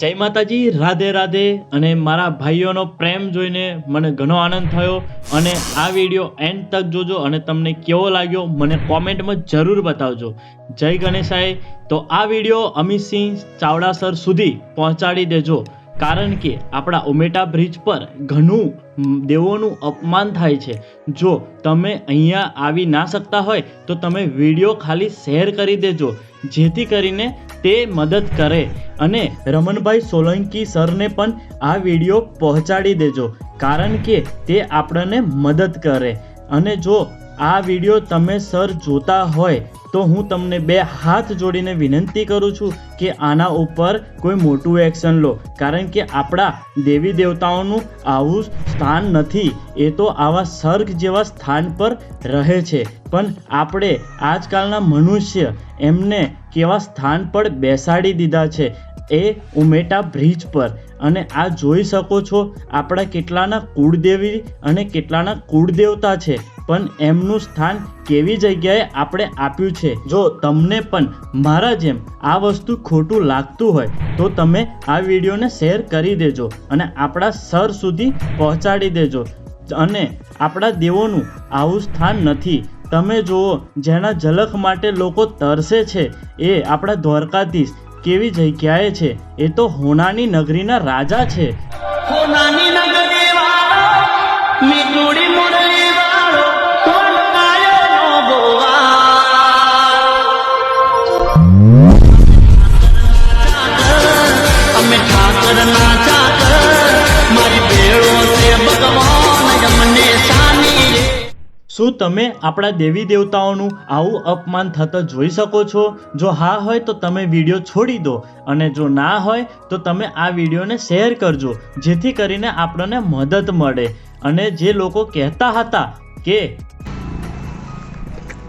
જય માતાજી, રાધે રાધે. અને મારા ભાઈઓનો પ્રેમ જોઈને મને ઘણો આનંદ થયો. અને આ વીડિયો એન્ડ તક જોજો અને તમને કેવો લાગ્યો મને કોમેન્ટમાં જરૂર બતાવજો. જય ગણેશાય. તો આ વીડિયો અમિતસિંહ ચાવડા સર સુધી પહોંચાડી દેજો. કારણ કે આપણા ઉમેટા બ્રિજ પર ઘણું દેવોનું અપમાન થાય છે. જો તમે અહીંયા આવી ના શકતા હોય, તો તમે વીડિયો ખાલી શેર કરી દેજો, જેથી કરીને તે મદદ કરે. અને રમણભાઈ સોલંકી સરને પણ આ વીડિયો પહોંચાડી દેજો, કારણ કે તે આપણને મદદ કરે. અને જો આ વીડિયો તમે સર જોતા હોય તો હું તમને બે હાથ જોડીને વિનંતી કરું છું કે આના ઉપર કોઈ મોટું એક્શન લો. કારણ કે આપણા દેવી દેવતાઓનું આવું સ્થાન નથી. એ તો આવા સર્ગ જેવા સ્થાન પર રહે છે. પણ આપણે આજકાલના મનુષ્ય એમને કેવા સ્થાન પર બેસાડી દીધા છે? એ ઉમેટા બ્રિજ પર. અને આ જોઈ શકો છો, આપણા કેટલાના કુળદેવી અને કેટલાના કુળદેવતા છે. પણ એમનું સ્થાન કેવી જગ્યાએ આપણે આપ્યું છે જો તમને પણ મારા જેમ આ વસ્તુ ખોટું લાગતું હોય, તો તમે આ વિડીયોને શેર કરી દેજો અને આપણા સર સુધી પહોંચાડી દેજો. અને આપણા દેવોનું આવું સ્થાન નથી. તમે જુઓ, જેના ઝલક માટે લોકો તરસે છે, એ આપણા દ્વારકાધીશ. કેવી જગ્યાએ છે? એ તો હોનાની નગરીના રાજા છે. હોનાની નગરી શું તમે આપણા દેવી દેવતાઓનું આવું અપમાન થતા જોઈ શકો છો? જો હા હોય તો તમે વીડિયો છોડી દો અને જો ના હોય તો તમે આ વિડીયોને શેર કરજો જેથી કરીને આપણને મદદ મળે. અને જે લોકો કહેતા હતા કે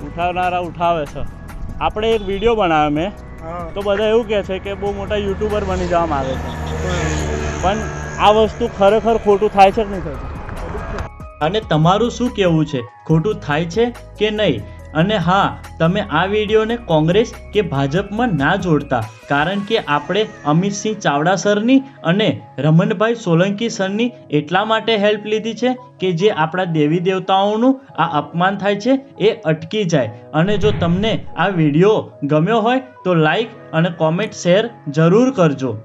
ઉઠાવનારા ઉઠાવે છે. આપણે એક વીડિયો બનાવ્યો મેં. તો બધા એવું કહે છે કે બહુ મોટા યુટ્યુબર બની જવા માંગે છે. પણ આ વસ્તુ ખરેખર ખોટું થાય છે કે નહીં થતું અને તમારું શું કહેવું છે? ખોટું થાય છે કે નહીં? અને હા, તમે આ વિડીયોને કોંગ્રેસ કે ભાજપમાં ના જોડતા, કારણ કે આપણે અમિતસિંહ ચાવડા સરની અને રમણભાઈ સોલંકી સરની એટલા માટે હેલ્પ લીધી છે કે જે આપણા દેવી દેવતાઓનું આ અપમાન થાય છે, એ અટકી જાય. અને જો તમને આ વીડિયો ગમ્યો હોય તો લાઈક અને કોમેન્ટ શેર જરૂર કરજો.